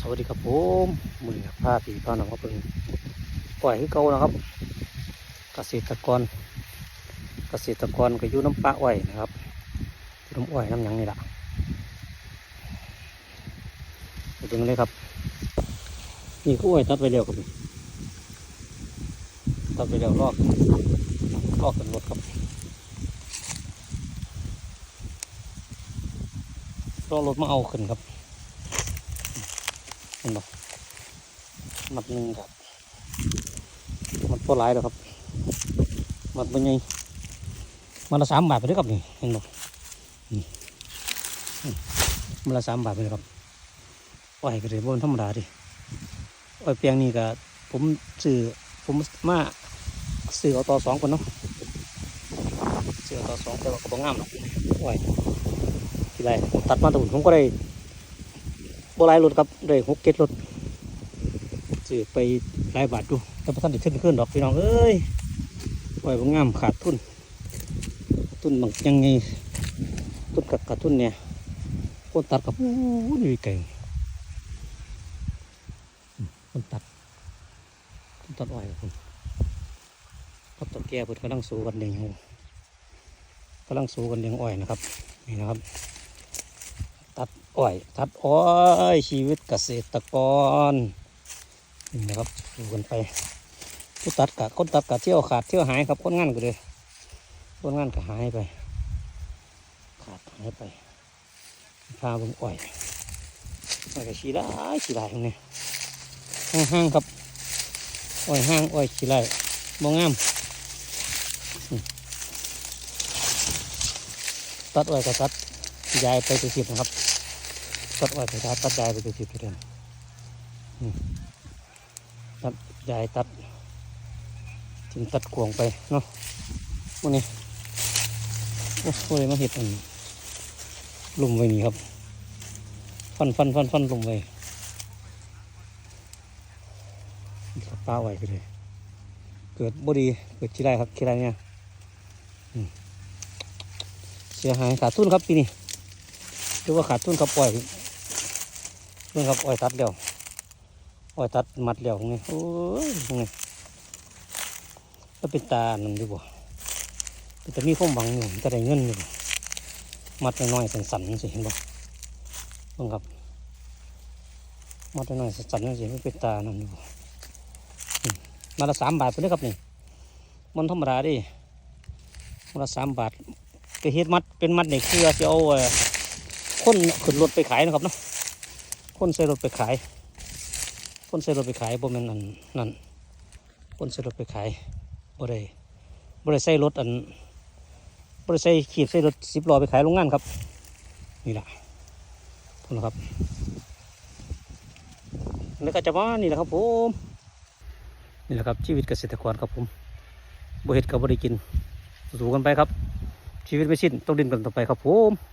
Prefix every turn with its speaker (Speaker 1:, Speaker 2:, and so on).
Speaker 1: สวัสดีครับผมมือนี้าพี่พาน้องมาเพิ่งปล่อยให้เก่านะครับ เกษตรกร เกษตรกรก็อยู่น้ำปลาอ้อยนะครับน้ำอ้อยน้ำยังนี่แหละไปดูกันเลยครับ นี่ก็อ้อยตัดไปแล้วครับนัดไปแล้วลอกลอกกันหมดครับรอรถมาเอาขึ้นครับ เห็นปะมัดหนึ่งครับ มัดตัวหลายแล้วครับ มัดเป็นไงมันละสามบาทไปเลยครับนี่เห็นปะนี่อืมมันละสามบาทไปเลยครับอ้อยก็เลยบนธรรมดาดิอ้อยเปียงนี่ก็ผมซื้อผมมาซื้อเอาต่อสองคนเนาะซื้อเอาต่อสองแต่ว่าก็บ่งามหรอกอ้อยทีไรผมตัดมาแตุ่นผมก็ได้ บราณรถครับได้หกเก็ดรถซื้อไปหลายบาทดูแต่พอท่านได้ขึ้นขึ้นดอกพี่น้องเอ้ยปล่อยบางงามขาดทุนทุนบางยังไงทุนกับขาดทุนเนี่ยคนตัดกับอู้นี่เก่งคนตัดคนตัดอ้อยคนกับตัวแก่เพิ่นกำลังสู้กันเลี้ยงกำลังสู้กันเลี้ยงอ้อยนะครับนี่นะครับ อ้อยตัดอ้อยชีวิตเกษตรกรนี่นะครับดูกันไปผู้ตัดกะคนตัดกะเที่ยวขาดเที่ยวหายครับคนงานก็เลยคนงานก็หายไป ขาดหายไปพาบงอ้อยอ้อยก็ชีได้ชีได้ตรงนี้ห้างๆครับอ้อยห้างอ้อยชีได้บ่งงามอืมตัดอ้อยก็ตัดยายไปตัวสิบนะครับ ตัดอ้อยไปตัดตัดยายไปตัวสิบเดิมอืมตัดยายตัดถึงตัดกวงไปเนาะวันนี้โอ้โหเลยมาเห็ดอันลุ่มไว้นี่ครับ ฟันฟันฟันฟันลุ่มไว้ปลาไว้ไปเลยเกิดบดีเกิดขี้ไรครับขี้ไรเนี่ยเสียหายขาดทุนครับปีนี้หรือว่าขาดทุนกับปล่อย เรื่องกับอ้อยตัดเดียวอ้อยตัดมัดเดียวไงโอ้ยไงแล้วเป็นตาหนึ่งดีกว่าแต่มีความหวังอยู่จะได้เงินอยู่มัดน้อยๆสันๆสิเห็นบ่เบิ่งครับมัดน้อยๆสันๆสิไม่เป็นตานั่นดีกว่ามาละสามบาทไปเลยครับนี่มันธรรมดาดิมาละสามบาทก็เฮ็ดมัดเป็นมัดในเครือเสียวเอ่อคนขึ้นรถไปขายนะครับเนาะ คนใส่รถไปขาย คนใส่รถไปขายบ่แม่นอันนั่นคนใส่รถไปขายบ่ได้บ่ได้ใส่รถอันบ่ได้ใส่ขีดใส่รถสิบล้อไปขายโรงงานครับ นี่แหละพนนครับแล้วก็จะมานี่แหละครับผมนี่แหละครับชีวิตเกษตรกรครับผมบ่เห็ดกับบ่ได้กินสู้กันไปครับ ชีวิตไม่สิ้นต้องดิ้นกันต่อไปครับผม